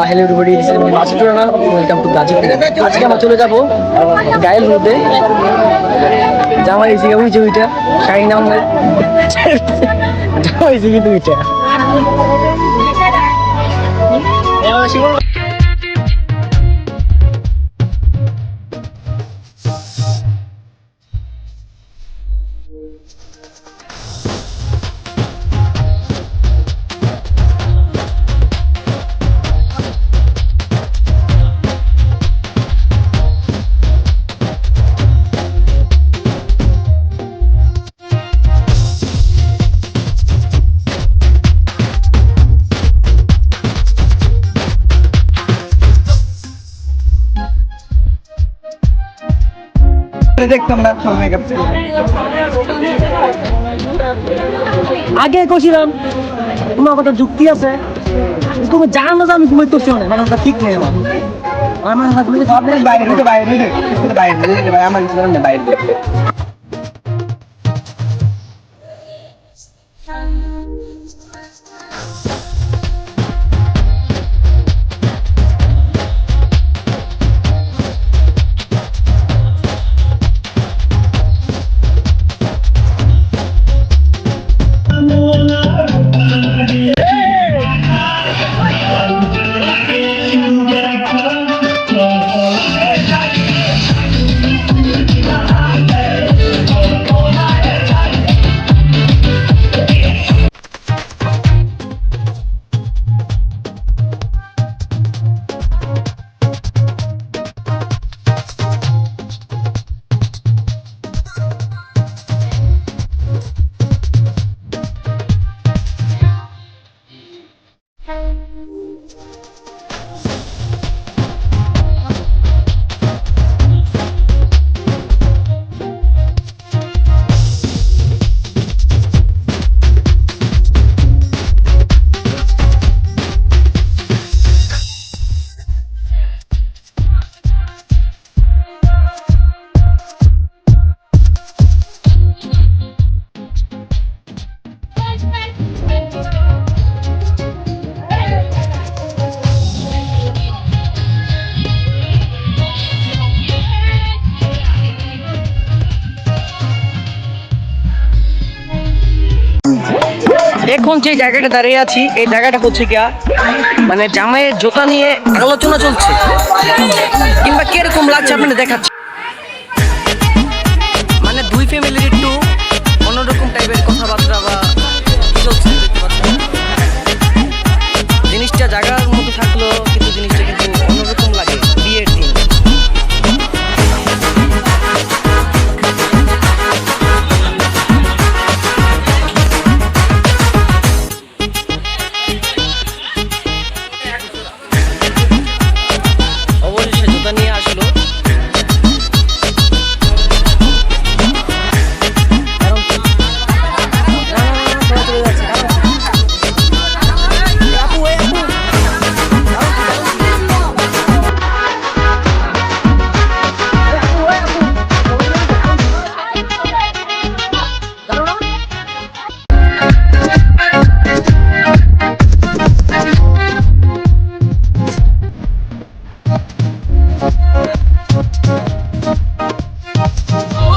Hello everybody this is আজকে আমরা চলে যাব গায়েল রোডে জামাই এসে ওই যে ওইটা? শাহিন নাম জামাই এসে কিন্তু ওইটা দেখতাম না মেকআপ আগে কছিলাম তোমার কথা যুক্তি আছে তুমি জানো যে আমি ঘুমাইতে না মানে ঠিক নেই আমার আমার বাইরে বাইরে বাইরে নেই, বাইরে এখন যে জায়গাটা দাঁড়িয়ে আছি, এই জায়গাটা হচ্ছে গিয়া মানে জামাইয়ের জোতা নিয়ে আলোচনা চলছে। কিংবা কীরকম লাগছে আপনি দেখাচ্ছি। মানে দুই ফ্যামিলির একটু অন্যরকম